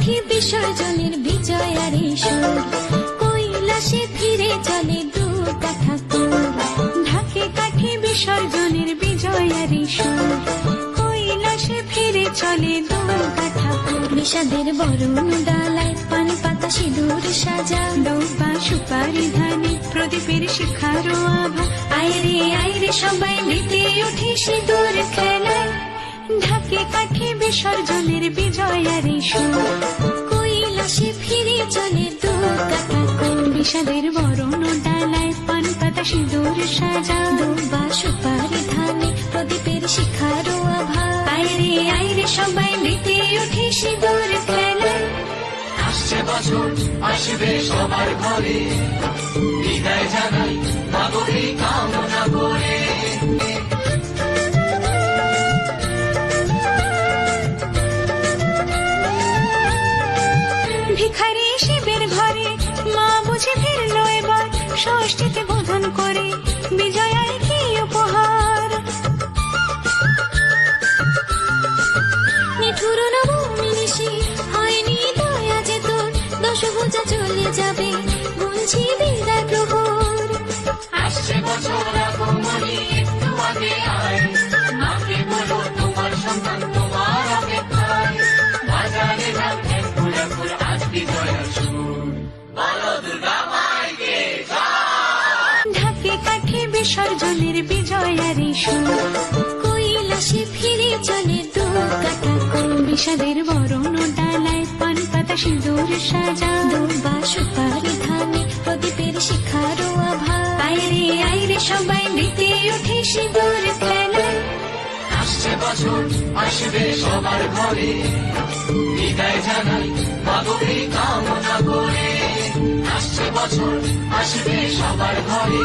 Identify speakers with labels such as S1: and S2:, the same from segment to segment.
S1: কাঠি বিসর্জনের বিজয়ার সুর। কৈলাসে ফিরে চলে দুর্গা ঠাকুর ঢাকে কাঠি বিসর্জনের বিজয়ার সুর। কৈলাসে ফিরে চলে দুর্গা ঠাকুর বিষাদের বরণ ডালায় পান পাতা সিঁদুর সাজা। ডোবা সুপারি ধানে প্রদীপের শিখারো আভা। আইরে আইরে সবাই মেতে উঠে সিঁদুর খেলায়। ঢাকে কাঠি বিসর্জনের বিজয়ার কৈলাসে ফিরে চলে ঠাকুর বিষাদের বরণ ডালায় পান পাতা সিঁদুর সাজা। দুবা সুপারি ধানে প্রদীপের শিখারো আভা আইরে আইরে সবাই মেতে উঠে সিঁদুর
S2: আসবে সবার ঘরে। বিদায় জানাই মাগরি কামনা
S1: ষষ্ঠীতে বোধন করে বিজয়ায় কি উপহার? নিঠুর নবমিনিষে হয়নি দয়া যে তোর, দশভুজা চলে যাবে। কাঠে বিসর্জনের বিজয়ার কৈলাসে ফিরে চলে দুর্গা ঠাকুর বিষাদের বরণ ডালায়? পান পাতা সিঁদুর সাজা। দুর্বা সুপারি ধানে প্রদীপের শিখারো আভা আইরে আইরে সবাই মেতে উঠে সিঁদুর খেলায়
S2: আসছে বছর, আসবে সবার ঘরে। বিদায় জানাই মাগরি কামনা করে। আসছে বছর, আসবে সবার ঘরে।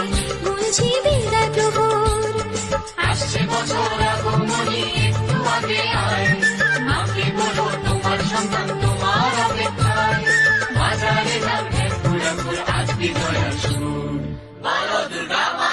S2: give us food. Follow